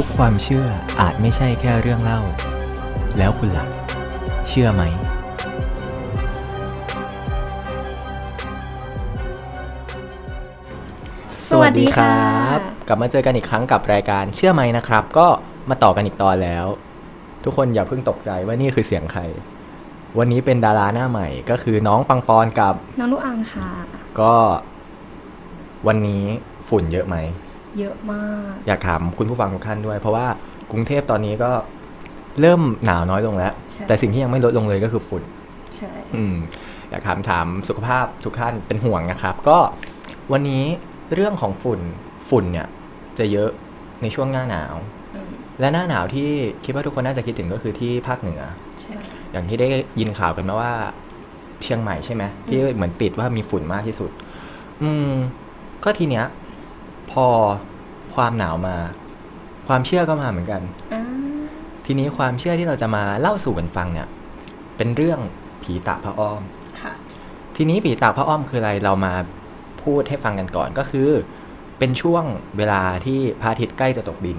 ทุกความเชื่ออาจไม่ใช่แค่เรื่องเล่า แล้วคุณล่ะเชื่อไหมสวัสดีค่ะกลับมาเจอกันอีกครั้งกับรายการเชื่อไหมนะครับ ก็มาต่อกันอีกตอนแล้ว ทุกคนอย่าเพิ่งตกใจว่านี่คือเสียงใคร วันนี้เป็นดาราหน้าใหม่ก็คือน้องปังปอนกับ น้องลูกอังค่ะ ก็วันนี้ฝุ่นเยอะไหม เยอะมาก อยากถามคุณผู้ฟังทุกท่านด้วย เพราะว่ากรุงเทพตอนนี้ก็เริ่มหนาวน้อยลงแล้วใช่แต่สิ่งที่ยังไม่ลดลงเลยก็คือฝุ่นใช่อืมอยากถามถามสุขภาพทุกท่านเป็นห่วงนะครับ ก็วันนี้เรื่องของฝุ่นฝุ่นเนี่ยจะเยอะในช่วงหน้าหนาวอืมและหน้าหนาวที่คิดว่าทุกคนน่าจะคิดถึงก็คือที่ภาคเหนือใช่อย่างที่ได้ยินข่าวกันมาว่า เชียงใหม่ใช่ไหมที่เหมือนติดว่ามีฝุ่นมากที่สุด อืมก็ทีเนี้ย พอความหนาวมา ความเชื่อก็มาเหมือนกันอ่าทีนี้ความเชื่อที่เราจะมาเล่าสู่กันฟังเนี่ย เป็นเรื่องผีตาพระอ้อมค่ะทีนี้ผีตาพระอ้อมคืออะไรเรามาพูดให้ฟังกันก่อนก็คือ เป็นช่วงเวลาที่พระอาทิตย์ใกล้จะตกดิน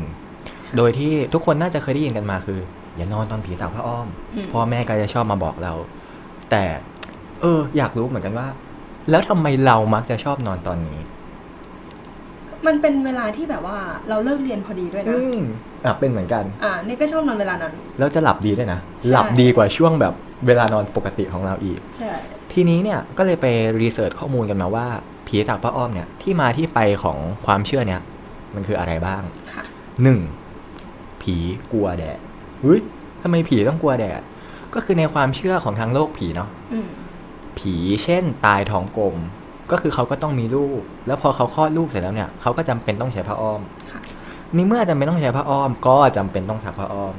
โดยที่ทุกคนน่าจะเคยได้ยินกันมาคือ อย่านอนตอนผีตาพระอ้อมอืมพ่อแม่ก็จะชอบมาบอกเรา แต่ เออ อยากรู้เหมือนกันว่า แล้วทำไมเรามักจะชอบนอนตอนนี้ มันเป็นเวลาที่แบบว่าเราเลิกเรียนพอดีด้วยนะ อืมอะเป็นเหมือนกัน อ่าเนี่ยก็ชอบนอนเวลานั้น แล้วจะหลับดีด้วยนะใช่หลับดีกว่าช่วงแบบเวลานอนปกติของเราอีก ใช่ ทีนี้เนี่ยก็เลยไปรีเสิร์ชข้อมูลกันมาว่าผีตาพระอ้อมเนี่ยที่มาที่ไปของความเชื่อเนี่ย มันคืออะไรบ้างค่ะหนึ่งผีกลัวแดดเฮ้ยทำไมผีต้องกลัวแดด ก็คือในความเชื่อของทางโลกผีเนาะ อืมผีเช่นตายท้องกลม ก็คือเขาก็ต้องมีลูก แล้วพอเขาคลอดลูกเสร็จแล้วเนี่ยเขาก็จำเป็นต้องใช้ผ้าอ้อมค่ะในเมื่อจำเป็นต้องใช้ผ้าอ้อม ก็จำเป็นต้องซักผ้าอ้อม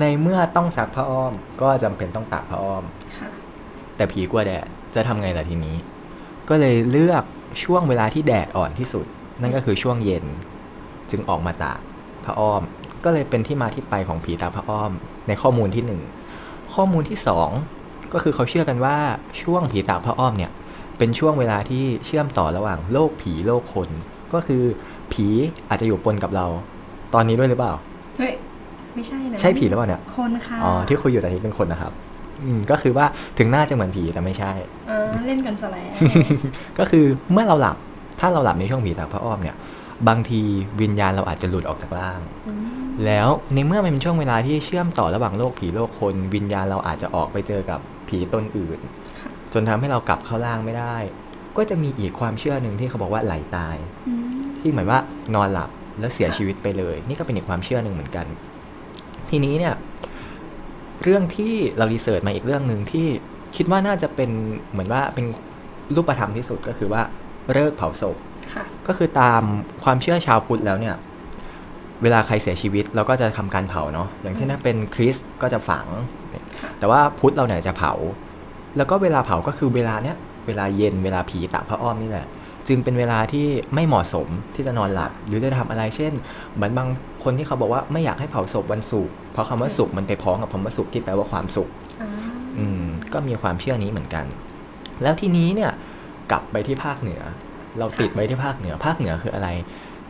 ในเมื่อต้องซักผ้าอ้อม ก็จำเป็นต้องตากผ้าอ้อมค่ะแต่ผีกลัวแดดจะทำไงล่ะทีนี้ ก็เลยเลือกช่วงเวลาที่แดดอ่อนที่สุด นั่นก็คือช่วงเย็น จึงออกมาตากผ้าอ้อม ก็เลยเป็นที่มาที่ไปของผีตาผ้าอ้อม ในข้อมูลที่หนึ่งข้อมูลที่สองก็คือเขาเชื่อกันว่าช่วงผีตาผ้าอ้อมเนี่ย เป็นช่วงเวลาที่เชื่อมต่อระหว่างโลกผีโลกคน ก็คือผีอาจจะอยู่ปนกับเรา ตอนนี้ด้วยหรือเปล่า เฮ้ย ไม่ใช่นะใช่ผีหรือเปล่าเนี่ย คนค่ะอ๋อที่คุยอยู่แต่นี้เป็นคนนะครับ อืมก็คือว่าถึงหน้าจะเหมือนผีแต่ไม่ใช่อ่าเล่นกันซะแล้วก็คือเมื่อเราหลับถ้าเราหลับในช่วงผีตาพระอ้อมเนี่ย บางทีวิญญาณเราอาจจะหลุดออกจากร่างอืมแล้วในเมื่อมันเป็นช่วงเวลาที่เชื่อมต่อระหว่างโลกผีโลกคน วิญญาณเราอาจจะออกไปเจอกับผีตนอื่น จนทำให้เรากลับเข้าร่างไม่ได้ ก็จะมีอีกความเชื่อหนึ่งที่เขาบอกว่าไหลตายอืมที่หมายว่านอนหลับแล้วเสียชีวิตไปเลย นี่ก็เป็นอีกความเชื่อหนึ่งเหมือนกัน ทีนี้เนี่ย เรื่องที่เรารีเสิร์ชมาอีกเรื่องหนึ่งที่คิดว่าน่าจะเป็นเหมือนว่าเป็นรูปธรรมที่สุดก็คือว่าเลิกเผาศพค่ะก็คือตามความเชื่อชาวพุทธแล้วเนี่ย เวลาใครเสียชีวิตเราก็จะทำการเผาเนาะอย่างเช่นถ้าเป็นคริสต์ก็จะฝัง แต่ว่าพุทธเราเนี่ยจะเผา แล้วก็เวลาเผาก็คือเวลาเนี้ยเวลาเย็นเวลาผีตากพระอ้อมนี่แหละ จึงเป็นเวลาที่ไม่เหมาะสมที่จะนอนหลับ หรือจะทำอะไรเช่นเหมือนบางคนที่เขาบอกว่าไม่อยากให้เผาศพวันศุกร์เพราะคำว่าศุกร์มันไปพ้องกับคำว่าศุกร์ที่แปลว่าความสุขอ่าอืมก็มีความเชื่อนี้เหมือนกัน แล้วทีนี้เนี่ยกลับไปที่ภาคเหนือ เราติดไว้ที่ภาคเหนือ ภาคเหนือคืออะไร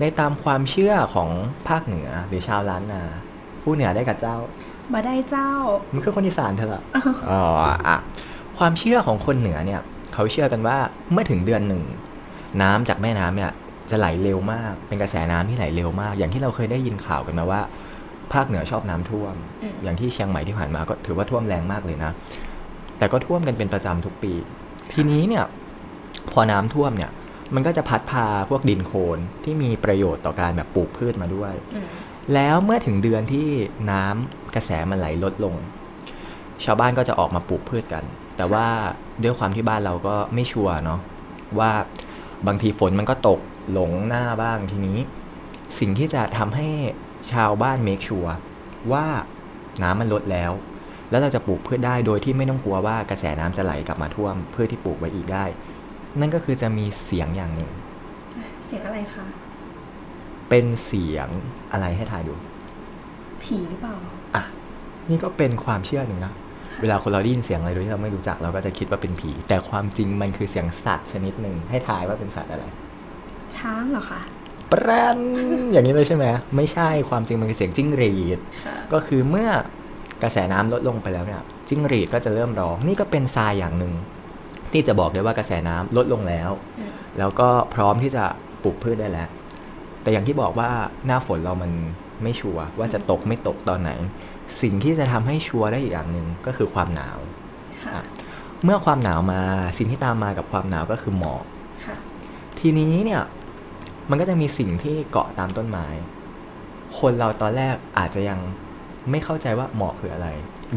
ในตามความเชื่อของภาคเหนือหรือชาวล้านนาผู้เหนือได้กับเจ้ามาได้เจ้า มันคือคนอีสานเธอละอ๋ออะ ความเชื่อของคนเหนือเนี่ยเขาเชื่อกันว่าเมื่อถึงเดือนหนึ่ง น้ำจากแม่น้ำเนี่ยจะไหลเร็วมาก เป็นกระแสน้ำที่ไหลเร็วมาก อย่างที่เราเคยได้ยินข่าวกันมาว่า ภาคเหนือชอบน้ำท่วมอืมอย่างที่เชียงใหม่ที่ผ่านมาก็ถือว่าท่วมแรงมากเลยนะ แต่ก็ท่วมกันเป็นประจำทุกปี ทีนี้เนี่ยพอน้ำท่วมเนี่ย มันก็จะพัดพาพวกดินโคลนที่มีประโยชน์ต่อการแบบปลูกพืชมาด้วยอืมแล้วเมื่อถึงเดือนที่น้ำกระแสมันไหลลดลง ชาวบ้านก็จะออกมาปลูกพืชกัน แต่ว่าด้วยความที่บ้านเราก็ไม่ชัวร์เนาะว่าบางทีฝนมันก็ตกหลงหน้าบ้างทีนี้ สิ่งที่จะทำให้ชาวบ้านเมคชัวร์ว่าน้ำมันลดแล้ว แล้วเราจะปลูกพืชได้โดยที่ไม่ต้องกลัวว่ากระแสน้ำจะไหลกลับมาท่วมพืชที่ปลูกไว้อีกได้ นั่นก็คือจะมีเสียงอย่างหนึ่ง เสียงอะไรคะเป็นเสียงอะไรให้ทายดู ผีหรือเปล่าอะนี่ก็เป็นความเชื่อหนึ่งนะ เวลาคนเราได้ยินเสียงอะไรโดยที่เราไม่รู้จักเราก็จะคิดว่าเป็นผี แต่ความจริงมันคือเสียงสัตว์ชนิดหนึ่งให้ทายว่าเป็นสัตว์อะไร ช้างเหรอคะแปรนอย่างนี้เลยใช่ไหมไม่ใช่ความจริงมันคือเสียงจิ้งหรีดค่ะก็คือเมื่อกระแสน้ำลดลงไปแล้วเนี่ยจิ้งหรีดก็จะเริ่มร้อง นี่ก็เป็นทรายอย่างหนึ่งที่จะบอกได้ว่ากระแสน้ำลดลงแล้วอืมแล้วก็พร้อมที่จะปลูกพืชได้แล้ว แต่อย่างที่บอกว่าหน้าฝนเรามันไม่ชัวร์ว่าจะตกไม่ตกตอนไหน สิ่งที่จะทำให้ชัวร์ได้อีกอย่างหนึ่งก็คือความหนาวค่ะเมื่อความหนาวมาสิ่งที่ตามมากับความหนาวก็คือหมอกค่ะทีนี้เนี่ย มันก็จะมีสิ่งที่เกาะตามต้นไม้ คนเราตอนแรกอาจจะยังไม่เข้าใจว่าหมอกคืออะไร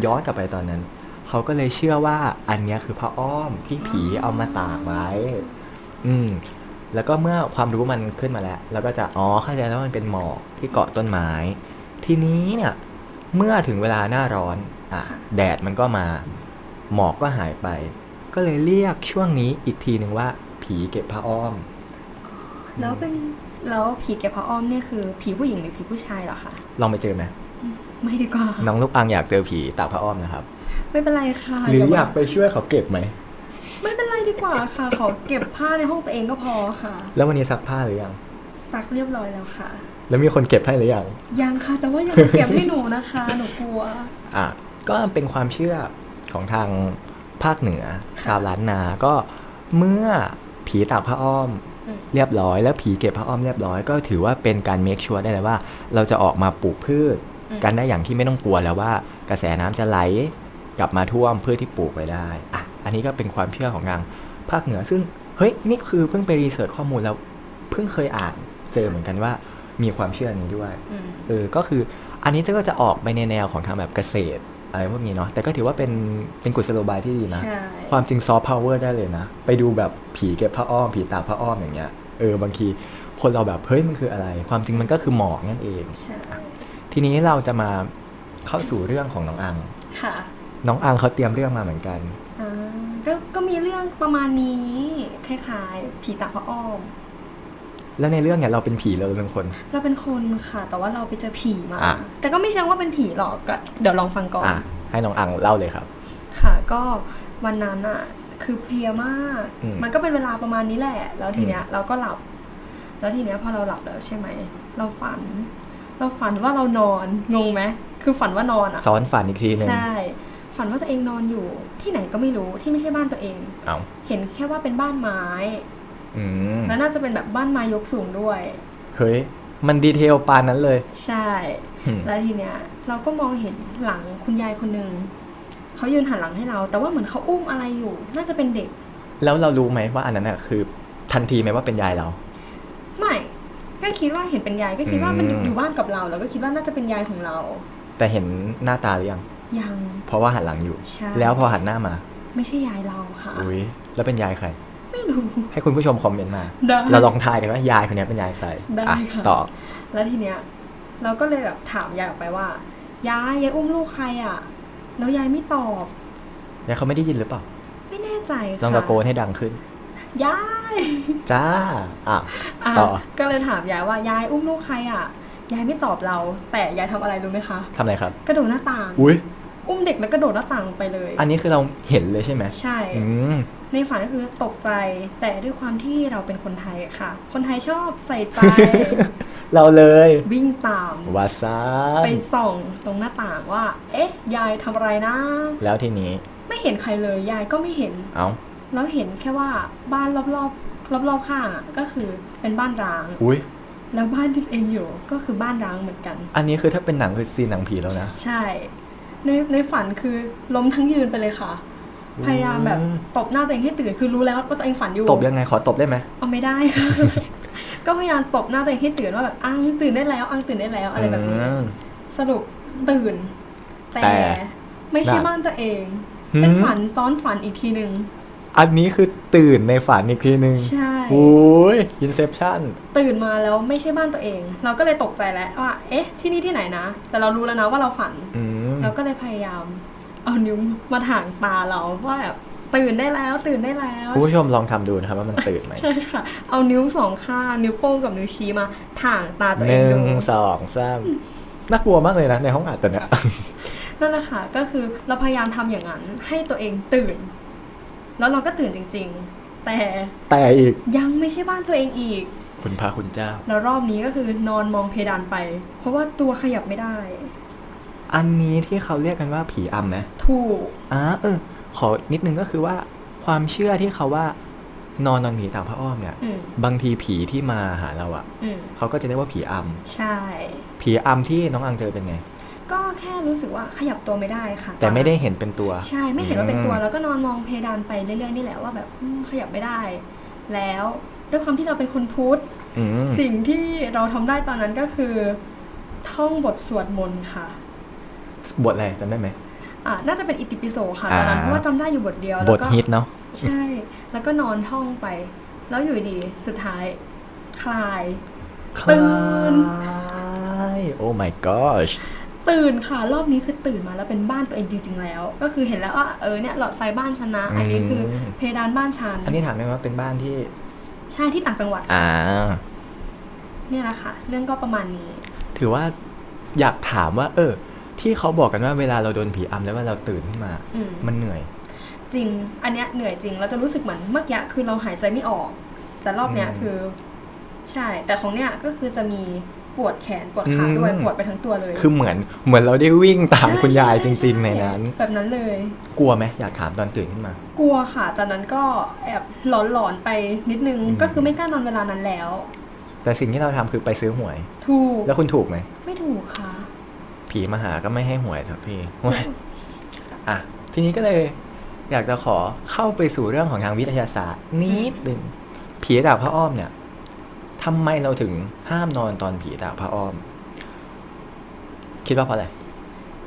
ย้อนกลับไปตอนนั้น เขาก็เลยเชื่อว่าอันเนี้ยคือพระอ้อมที่ผีเอามาตากไว้ อืม แล้วก็เมื่อความรู้มันขึ้นมาแล้ว แล้วก็จะอ๋อเข้าใจแล้ววามันเป็นหมอกที่เกาะต้นไม้ ทีนี้เนี่ย เมื่อถึงเวลาหน้าร้อนอะค่ะแดดมันก็มา หมอกก็หายไป ก็เลยเรียกช่วงนี้อีกทีหนึ่งว่า ผีเก็บผ้าอ้อม แล้วเป็นแล้วผีเก็บผ้าอ้อมเนี่ยคือผีผู้หญิงหรือผีผู้ชายเหรอคะลองไปเจอไหมไม่ดีกว่าน้องลูกอังอยากเจอผีตากผ้าอ้อมนะครับ ไม่เป็นไรค่ะ หรือเดี๋วอยากไปช่วยเขาเก็บไหมไม่เป็นไรดีกว่าค่ะขอเก็บผ้าในห้องตัวเองก็พอค่ะ แล้ววันนี้ซักผ้าหรือยังซักเรียบร้อยแล้วค่ะ แล้วมีคนเก็บให้หรือยังยังค่ะ แต่ว่ายังไม่เก็บให้หนูนะคะ หนูกลัว อะก็เป็นความเชื่อของทางภาคเหนือชาวล้านนา ก็เมื่อผีตากผ้าอ้อมอืมเรียบร้อย แล้วผีเก็บผ้าอ้อมเรียบร้อย ก็ถือว่าเป็นการเมคชัวร์ได้เลยว่า เราจะออกมาปลูกพืชอืมกันได้อย่างที่ไม่ต้องกลัวแล้วว่า กระแสน้ำจะไหลกลับมาท่วมพืชที่ปลูกไว้ได้อะอันนี้ก็เป็นความเชื่อของทางภาคเหนือ ซึ่งเฮ้ยนี่คือเพิ่งไปรีเสิร์ชข้อมูลแล้วเพิ่งเคยอ่านเจอเหมือนกันว่า มีความเชื่อนี้ด้วยอืมเออก็คืออันนี้ก็จะออกไปในแนวของทางแบบเกษตรอะไรพวกนี้เนาะแต่ก็ถือว่าเป็นเป็นกุศโลบายที่ดีนะใช่ความจริงซอฟต์พาวเวอร์ได้เลยนะ ไปดูแบบผีเก็บผ้าอ้อม ผีตากผ้าอ้อมอย่างเงี้ยเออบางทีคนเราแบบเฮ้ยมันคืออะไร ความจริงมันก็คือหมอกนั่นเองใช่ทีนี้เราจะมาเข้าสู่เรื่องของน้องอังค่ะ น้องอังเขาเตรียมเรื่องมาเหมือนกันอ่าก็ก็มีเรื่องประมาณนี้คล้ายๆผีตากผ้าอ้อม แล้วในเรื่องเนี่ยเราเป็นผีเราเป็นคน เราเป็นคนค่ะ แต่ว่าเราไปเจอผีมาอะแต่ก็ไม่เชิงว่าเป็นผีหรอกก็เดี๋ยวลองฟังก่อนอะให้น้องอังเล่าเลยครับ ค่ะก็วันนั้นอะคือเพลียมากอืมมันก็เป็นเวลาประมาณนี้แหละ แล้วทีเนี้ยเราก็หลับ แล้วทีเนี้ยพอเราหลับแล้วใช่ไหม เราฝัน เราฝันว่าเรานอน งงไหมคือฝันว่านอนอะซ้อนฝันอีกทีหนึ่งใช่ฝันว่าตัวเองนอนอยู่ที่ไหนก็ไม่รู้ที่ไม่ใช่บ้านตัวเองเอาเห็นแค่ว่าเป็นบ้านไม้อืม แล้วน่าจะเป็นแบบบ้านไม้ยกสูงด้วย เฮ้ย มันดีเทลปานนั้นเลย ใช่อืมแล้วทีเนี้ย เราก็มองเห็นหลังคุณยายคนหนึ่งเขายืนหันหลังให้เรา แต่ว่าเหมือนเขาอุ้มอะไรอยู่ น่าจะเป็นเด็ก แล้วเรารู้ไหมว่าอันนั้นน่ะคือทันทีไหมว่าเป็นยายเรา ไม่ก็คิดว่าเห็นเป็นยายก็คิดว่ามันอยู่อืมอยู่บ้านกับเราแล้วก็คิดว่าน่าจะเป็นยายของเรา แต่เห็นหน้าตาหรือยังยัง เพราะว่าหันหลังอยู่ใช่แล้วพอหันหน้ามา ไม่ใช่ยายเราค่ะอุ้ยแล้วเป็นยายใคร ไม่รู้ ให้คุณผู้ชมคอมเมนต์มา ได้เราลองทายกันว่ายายคนนี้เป็นยายใครได้อะค่ะต่อแล้วทีเนี้ย เราก็เลยแบบถามยายออกไปว่า ยายยายอุ้มลูกใครอะ แล้วยายไม่ตอบ ยายเขาไม่ได้ยินหรือเปล่า ไม่แน่ใจค่ะลองตะโกนให้ดังขึ้น ยายจ้า อะ อะต่อ ก็เลยถามยายว่ายายอุ้มลูกใครอะ ยายไม่ตอบเรา แต่ยายทำอะไรรู้ไหมคะ ทำอะไรครับ กระโดดหน้าต่าง อุ้ย อุ้มเด็กแล้วกระโดดหน้าต่างลงไปเลย อันนี้คือเราเห็นเลยใช่ไหมใช่ อืม ในฝันก็คือตกใจแต่ด้วยความที่เราเป็นคนไทยอะค่ะ คนไทยชอบใส่ใจ เราเลยวิ่งตาม วาซาไปส่องตรงหน้าต่างว่า เอ๊ะ ยายทำอะไรนะ แล้วทีนี้ ไม่เห็นใครเลย ยายก็ไม่เห็น เอ้า แล้วเห็นแค่ว่าบ้านรอบๆรอบๆข้างอะก็คือเป็นบ้านร้าง อุ้ย แล้วบ้านที่ตัวเองอยู่ก็คือบ้านร้างเหมือนกัน อันนี้คือถ้าเป็นหนังคือซีนหนังผีแล้วนะ ใช่ ในในฝันคือล้มทั้งยืนไปเลยค่ะ พยายามแบบอืมตบหน้าตัวเองให้ตื่นคือรู้แล้วว่าตัวเองฝันอยู่ตบยังไงขอตบได้ไหมเอาไม่ได้ค่ะก็พยายามตบหน้าตัวเองให้ตื่นว่าแบบอังตื่นได้แล้วอังตื่นได้แล้วอะไรแบบนี้อืมสรุปตื่น แต่แต่ไม่ใช่น่ะบ้านตัวเองหืมเป็นฝันซ้อนฝันอีกทีหนึ่งอันนี้คือตื่นในฝันอีกทีหนึ่งใช่โอ้ยอินเซปชั่นตื่นมาแล้วไม่ใช่บ้านตัวเอง เราก็เลยตกใจแล้วว่า เอ๊ะ ที่นี่ที่ไหนนะ แต่เรารู้แล้วนะว่าเราฝัน อืม เราก็เลยพยายามเอานิ้วมาถ่างตาเราว่าแบบตื่นได้แล้วตื่นได้แล้วคุณผู้ชมลองทำดูนะครับว่ามันตื่นไหมใช่ค่ะ เอานิ้วสองข้างนิ้วโป้งกับนิ้วชี้มาถ่างตาตัวหเองนึ่ดูงสองสามน่ากลัวมากเลยนะในห้องอัดตอนเนี้ยนั่นแหละค่ะก็คือเราพยายามทำอย่างนั้น ให้ตัวเองตื่น แล้วเราก็ตื่นจริง ๆ แต่แต่อีกยังไม่ใช่บ้านตัวเองอีก คุณพระคุณเจ้า แล้วรอบนี้ก็คือนอนมองเพดานไป เพราะว่าตัวขยับไม่ได้ อันนี้ที่เขาเรียกกันว่าผีอำไหมถูกอ่าเออ ขอนิดนึงก็คือว่า ความเชื่อที่เขาว่านอนนอนผีตากพระอ้อมเนี่ยอืมบางทีผีที่มาหาเราอะอืมเขาก็จะเรียกว่าผีอใช่ำผีอำที่น้องอังเจอเป็นไง ก็แค่รู้สึกว่าขยับตัวไม่ได้ค่ะ แต่ไม่ได้เห็นเป็นตัว ใช่ไม่เห็นว่าเป็นตัวอืมแล้วก็นอนมองเพดานไปเรื่อยๆนี่แหละว่าแบบอืมขยับไม่ได้ แล้วด้วยความที่เราเป็นคนพุทธอืมสิ่งที่เราทำได้ตอนนั้นก็คือ ท่องบทสวดมนต์ค่ะ บทอะไรจำได้ไหมอะน่าจะเป็นอิติปิโสค่ะตอนนั้นอ่าเพราะว่าจำได้อยู่บทเดียวบแล้วทก็ฮิตเนาะใช่ แล้วก็นอนท่องไป แล้วอยู่ดีๆสุดท้ายคลายตื่นโอ้ my gosh ตื่นค่ะ รอบนี้คือตื่นมาแล้วเป็นบ้านตัวเองจริง ๆ แล้ว ก็คือเห็นแล้วว่าเออเนี่ยหลอดไฟบ้านฉันนะอันนี้คืออมเพดานบ้านฉันอันนี้ถามได้ไหมว่าเป็นบ้านที่ ใช่ที่ต่างจังหวัดอ่าเนี่ยแหละค่ะ เรื่องก็ประมาณนี้ ถือว่าอยากถามว่า เออ ที่เขาบอกกันว่าเวลาเราโดนผีอำแล้วว่าเราตื่นขึ้นมา อืม มันเหนื่อย จริง อันเนี้ยเหนื่อยจริง เราจะรู้สึกเหมือนเมื่อกี้คือเราหายใจไม่ออก แต่รอบเนี้ยอืมคือ ใช่ แต่ของเนี้ยก็คือจะมีปวดแขนปวดขาด้วยอืมปวดไปทั้งตัวเลยคือเหมือนเหมือนเราได้วิ่งตามใช่คุณยายช่จช่ริง ๆ ในช่นั้น แบบนั้นเลย กลัวไหมอยากถามตอนตื่นขึ้นมา กลัวค่ะ ตอนนั้นก็แอบหลอนๆไปนิดนึง อืม ก็คือไม่กล้านอนเวลานั้นแล้ว แต่สิ่งที่เราทำคือไปซื้อหวย ถูก แล้วคุณถูกไหมไม่ถูกค่ะ ผีมาหาก็ไม่ให้หวยสักทีโอ้ยอะทีนี้ก็เลยอยากจะขอเข้าไปสู่เรื่องของทางวิทยาศาสตร์นิดหนึ่งผีดาบพระอ้อมเนี่ยทำไมเราถึงห้ามนอนตอนผีดาบพระอ้อม คิดว่าเพราะอะไร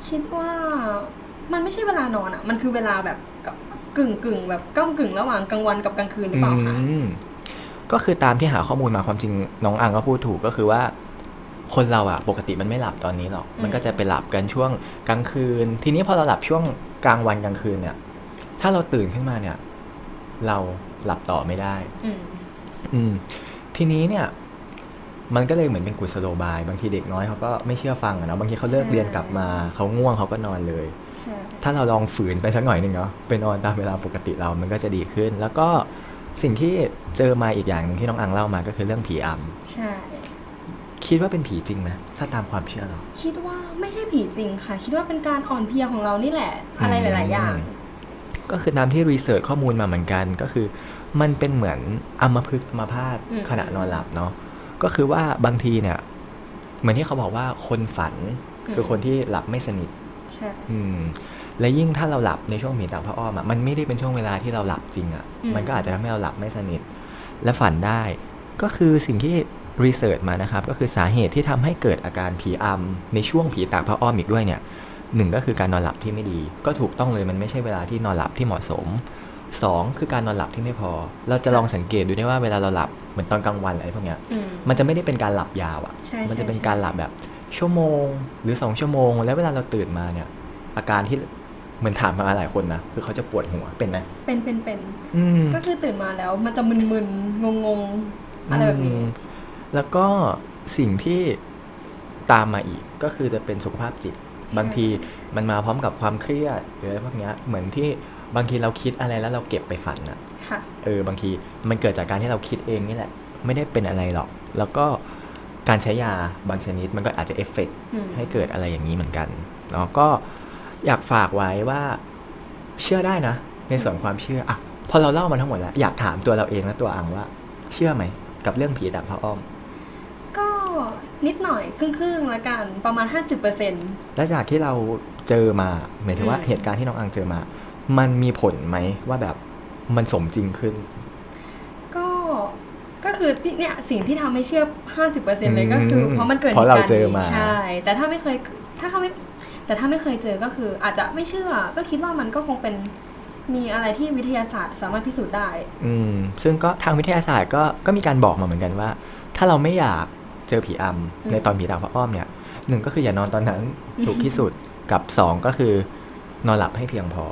คิดว่ามันไม่ใช่เวลานอนอะ มันคือเวลาแบบกึ่งกึ่งๆแบบก้ากึ่งระหว่างกลางวันกับกลางคืนหรือเปล่าคะอืมก็คือตามที่หาข้อมูลมาความจริงน้องอังก็พูดถูกก็คือว่า คนเราอะปกติมันไม่หลับตอนนี้หรอกอืมมันก็จะไปหลับกันช่วงกลางคืน ทีนี้พอเราหลับช่วงกลางวันกลางคืนเนี่ย ถ้าเราตื่นขึ้นมาเนี่ย เราหลับต่อไม่ได้ อืมอืมทีนี้เนี่ย มันก็เลยเหมือนเป็นกุศโลบาย บางทีเด็กน้อยเขาก็ไม่เชื่อฟังอะเนาะบางทีเขาเลิกใช่เรียนกลับมาเขาง่วงเขาก็นอนเลยใช่ถ้าเราลองฝืนไปสักหน่อยหนึ่งเนาะไปนอนตามเวลาปกติเรามันก็จะดีขึ้น แล้วก็สิ่งที่เจอมาอีกอย่างหนึ่งที่น้องอังเล่ามาก็คือเรื่องผีอใช่ำ คิดว่าเป็นผีจริงไหมถ้าตามความเชื่อเรา คิดว่าไม่ใช่ผีจริงค่ะ คิดว่าเป็นการอ่อนเพลียของเรานี่แหละ อะไรหลาย ๆ อย่าง ก็คือตามที่รีเสิร์ชข้อมูลมาเหมือนกันก็คือ มันเป็นเหมือนอัมพฤกษ์อัมพาตอืมขณะนอนหลับเนาะก็คือว่าบางทีเนี่ย เหมือนที่เขาบอกว่าคนฝันคือคนที่หลับไม่สนิทใช่อืมและยิ่งถ้าเราหลับในช่วงผีตาพระอ้อมอะมันไม่ได้เป็นช่วงเวลาที่เราหลับจริงอะ มันก็อาจจะทำให้เราหลับไม่สนิท และฝันได้ ก็คือสิ่งที่ รีเสิร์ชมานะครับ ก็คือสาเหตุที่ทำให้เกิดอาการผีอำในช่วงผีตาพระอ้อมอีกด้วยเนี่ยหนึ่งก็คือการนอนหลับที่ไม่ดี ก็ถูกต้องเลยมันไม่ใช่เวลาที่นอนหลับที่เหมาะสมสองคือการนอนหลับที่ไม่พอ เราจะลองสังเกตดูได้ว่าเวลาเราหลับเหมือนตอนกลางวันอะไรพวกเนี้ยอืมมันจะไม่ได้เป็นการหลับยาวอะใช่มันจะใช่เป็นใช่การหลับแบบชั่วโมง หรือสองชั่วโมง แล้วเวลาเราตื่นมาเนี่ย อาการที่เหมือนถามมาหลายคนนะคือเขาจะปวดหัวเป็นไหมเป็นเป็นเป็นอืมก็คือตื่นมาแล้วมันจะมึนๆงงๆอะไรแบบนี้ม แล้วก็สิ่งที่ตามมาอีกก็คือจะเป็นสุขภาพจิต บางทีมันมาพร้อมกับความเครียดหรืออะไรพวกเนี้ยเหมือนที่บางทีเราคิดอะไรแล้วเราเก็บไปฝันอะค่ะเออบางทีมันเกิดจากการที่เราคิดเองนี่แหละ ไม่ได้เป็นอะไรหรอก แล้วก็การใช้ยาบางชนิดมันก็อาจจะเอฟเฟกต์อืมให้เกิดอะไรอย่างนี้เหมือนกันเนาะก็อยากฝากไว้ว่าเชื่อได้นะ ในส่วนความเชื่ออะพอเราเล่ามาทั้งหมดแล้ว อยากถามตัวเราเองและตัวอังว่า เชื่อไหมกับเรื่องผีดักพระอ้อมก็ นิดหน่อยครึ่งๆละกันประมาณ 50%เปอร์เซ็นต์และจากที่เราเจอมาหมายถึงว่าอืมเหตุการณ์ที่น้องอังเจอมา มันมีผลไหมว่าแบบมันสมจริงขึ้น ก็ก็คือที่เนี่ยสิ่งที่ทำให้เชื่อ 50%เลยก็คืออืมเพราะมันเกิดเพราะเราหตุกเจอนี้มาใช่ แต่ถ้าไม่เคยถ้าเขาไม่แต่ถ้าไม่เคยเจอก็คืออาจจะไม่เชื่อ ก็คิดว่ามันก็คงเป็นมีอะไรที่วิทยาศาสตร์สามารถพิสูจน์ได้ อืม ซึ่งก็ทางวิทยาศาสตร์ก็ก็มีการบอกมาเหมือนกันว่า ถ้าเราไม่อยาก เจอผีอำอืมในตอนผีดาวพระอ้อมเนี่ยหนึ่งก็คืออย่านอนตอนนั้นถูกที่สุดกับสองก็คือนอนหลับให้เพียงพอ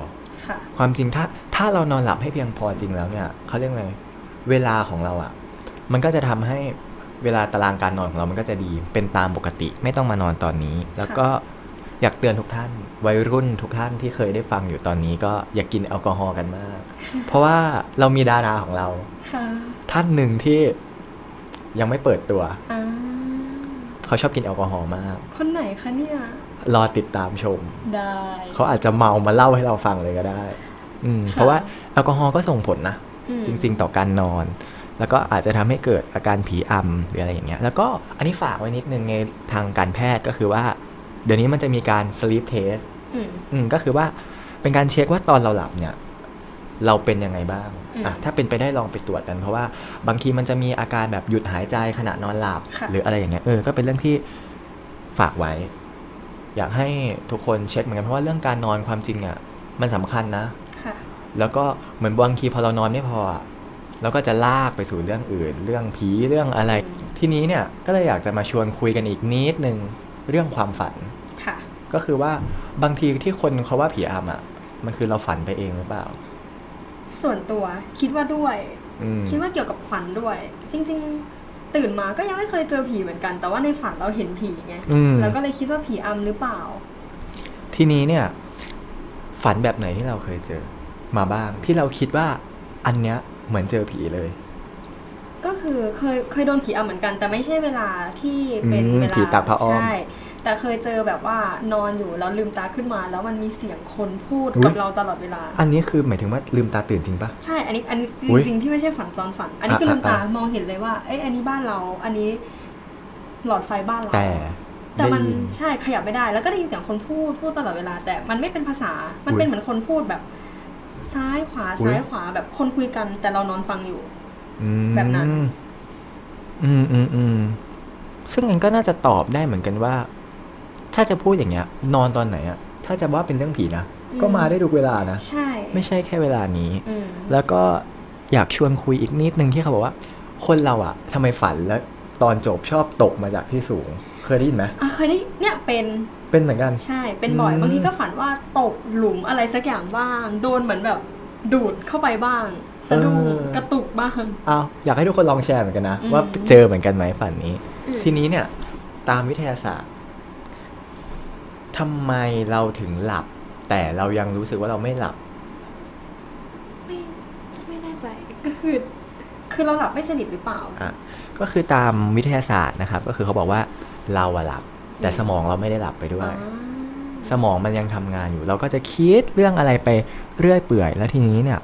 ค่ะความจริงถ้าถ้าเรานอนหลับให้เพียงพอจริงแล้วเนี่ยเขาเรียกไงเวลาของเราอะ่ะ มันก็จะทำให้เวลาตารางการนอนของเรามันก็จะดีเป็นตามปกติไม่ต้องมานอนตอนนี้ แล้วก็อยากเตือนทุกท่านวัยรุ่นทุกท่านที่เคยได้ฟังอยู่ตอนนี้ก็อย่ากกินแอลกอฮอล์กันมาก เพราะว่าเรามีดาราของเราค่ะท่านหนึ่งที่ ยังไม่เปิดตัว อ่าเขาชอบกินแอลกอฮอล์มาก คนไหนคะเนี่ย รอติดตามชม ได้ เขาอาจจะเมามาเล่าให้เราฟังเลยก็ได้ อืมค่ะ เพราะว่าแอลกอฮอล์ก็ส่งผลนะ อืมจริง ๆ ต่อการนอน แล้วก็อาจจะทำให้เกิดอาการผีอำหรืออะไรอย่างเงี้ย แล้วก็อันนี้ฝากไว้นิดนึงในทางการแพทย์ก็คือว่า เดี๋ยวนี้มันจะมีการ sleep test อืม อืมก็คือว่าเป็นการเช็คว่าตอนเราหลับเนี่ย เราเป็นยังไงบ้างอืมอะถ้าเป็นไปได้ลองไปตรวจกัน เพราะว่าบางทีมันจะมีอาการแบบหยุดหายใจขณะนอนหลับค่ะหรืออะไรอย่างเงี้ยเออก็เป็นเรื่องที่ฝากไว้ อยากให้ทุกคนเช็คเหมือนกันเพราะว่าเรื่องการนอนความจริงอะมันสำคัญนะค่ะแล้วก็เหมือนบางทีพอเรานอนไม่พออะเราก็จะลากไปสู่เรื่องอื่น เรื่องผีเรื่องอะไรอืมทีนี้เนี่ยก็เลยอยากจะมาชวนคุยกันอีกนิดนึงเรื่องความฝันค่ะก็คือว่าบางทีที่คนเขาว่าผีอำอะ มันคือเราฝันไปเองหรือเปล่า ส่วนตัวคิดว่าด้วยอืมคิดว่าเกี่ยวกับฝันด้วย จริง ๆ ตื่นมาก็ยังไม่เคยเจอผีเหมือนกัน แต่ว่าในฝันเราเห็นผีไงอืมแล้วก็เลยคิดว่าผีอำหรือเปล่า ทีนี้เนี่ย ฝันแบบไหนที่เราเคยเจอมาบ้าง ที่เราคิดว่าอันเนี้ยเหมือนเจอผีเลย ก็คือเคยเคยโดนผีอำเหมือนกัน แต่ไม่ใช่เวลาที่เป็นอืมเวลาผีตากผ้าอ้อมใช่แต่เคยเจอแบบว่านอนอยู่แล้วลืมตาขึ้นมา แล้วมันมีเสียงคนพูดอุ๊ยกับเราตลอดเวลา อันนี้คือหมายถึงว่าลืมตาตื่นจริงปะใช่อันนี้อันนี้อุ๊ยจริงๆที่ไม่ใช่ฝันซ้อนฝัน อันนี้คืออะลืมตาอะมองเห็นเลยว่าเอ้ยอันนี้บ้านเรา อันนี้หลอดไฟบ้านเราแต่แต่มันได้ยิใช่ขยับไม่ได้ แล้วก็ได้ยินเสียงคนพูดพูดตลอดเวลา แต่มันไม่เป็นภาษา มันอุ๊ยเป็นเหมือนคนพูดแบบ ซ้ายขวาอุ๊ยซ้ายขวาแบบคนคุยกัน แต่เรานอนฟังอยู่อืม แบบนั้น อืมอืมอืมซึ่งมันก็น่าจะตอบได้เหมือนกันว่า ถ้าจะพูดอย่างเงี้ย นอนตอนไหนอะถ้าจะว่าเป็นเรื่องผีนะก็มาได้ทุกเวลานะใช่ ไม่ใช่แค่เวลานี้อืมแล้วก็อยากชวนคุยอีกนิดนึงที่เขาบอกว่า คนเราอะทำไมฝันแล้วตอนจบชอบตกมาจากที่สูง เคยได้ยินไหมอะเคยได้เนี่ยเป็นเป็นเหมือนกัน ใช่ เป็นบ่อยอืมบางทีก็ฝันว่าตกหลุมอะไรสักอย่างบ้าง โดนเหมือนแบบ ดูดเข้าไปบ้างสะดุ้งกระตุกบ้างเอาอยากให้ทุกคนลองแชร์เหมือนกันนะอืมว่าเจอเหมือนกันไหมฝันนี้อืมทีนี้เนี่ย ตามวิทยาศาสตร์ทำไมเราถึงหลับ แต่เรายังรู้สึกว่าเราไม่หลับ ไม่ไม่แน่ใจก็คือ คือเราหลับไม่สนิทหรือเปล่าอะก็คือตามวิทยาศาสตร์นะครับ ก็คือเขาบอกว่าเราอะหลับ แต่อืมสมองเราไม่ได้หลับไปด้วยอ่า สมองมันยังทำงานอยู่ เราก็จะคิดเรื่องอะไรไปเรื่อยเปื่อย แล้วทีนี้เนี่ย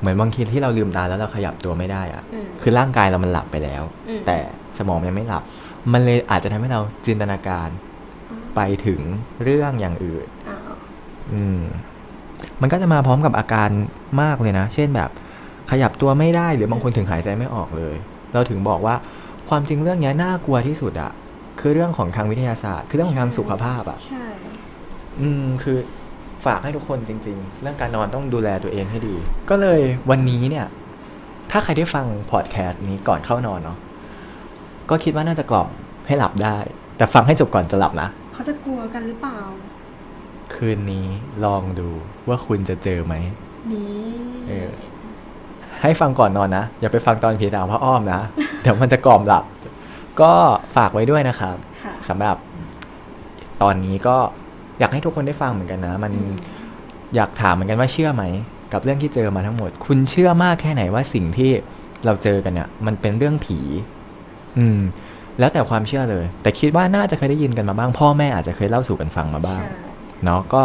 เหมือนบางทีที่เราลืมตาแล้วเราขยับตัวไม่ได้อะอืมคือร่างกายเรามันหลับไปแล้วอืมแต่สมองยังไม่หลับ มันเลยอาจจะทำให้เราจินตนาการไปถึงเรื่องอย่างอื่นอ้าวอืมมันก็จะมาพร้อมกับอาการมากเลยนะ เช่นแบบขยับตัวไม่ได้หรือบางคนถึงหายใจไม่ออกเลย เราถึงบอกว่าความจริงเรื่องเนี้ยน่ากลัวที่สุดอะ คือเรื่องของทางวิทยาศาสตร์ คือเรื่องของทางสุขภาพอะใช่ อืมคือฝากให้ทุกคนจริง ๆ เรื่องการนอนต้องดูแลตัวเองให้ดี ก็เลยวันนี้เนี่ย ถ้าใครได้ฟังพอดแคสต์นี้ก่อนเข้านอนเนาะก็คิดว่าน่าจะกล่อมให้หลับได้ แต่ฟังให้จบก่อนจะหลับนะเขาจะกลัวกันหรือเปล่า คืนนี้ลองดูว่าคุณจะเจอไหมนี่เออให้ฟังก่อนนอนนะ อย่าไปฟังตอนผีตามพระอ้อมนะ เดี๋ยวมันจะกล่อมหลับ ก็ฝากไว้ด้วยนะครับค่ะ สำหรับตอนนี้ก็อยากให้ทุกคนได้ฟังเหมือนกันนะ มันอืมอยากถามเหมือนกันว่าเชื่อไหม กับเรื่องที่เจอมาทั้งหมด คุณเชื่อมากแค่ไหนว่าสิ่งที่เราเจอกันเนี่ย มันเป็นเรื่องผี อืม แล้วแต่ความเชื่อเลย แต่คิดว่าน่าจะเคยได้ยินกันมาบ้าง พ่อแม่อาจจะเคยเล่าสู่กันฟังมาบ้าง ใช่เนาะก็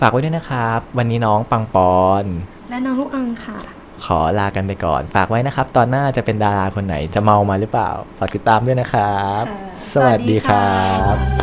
ฝากไว้ด้วยนะครับ วันนี้น้องปังปอน และน้องลูกอังค่ะ ขอลากันไปก่อน ฝากไว้นะครับ ตอนหน้าจะเป็นดาราคนไหนจะเมามาหรือเปล่า ฝากติดตามด้วยนะครับค่ะสวัสดีครัสวัสดีบค่ะ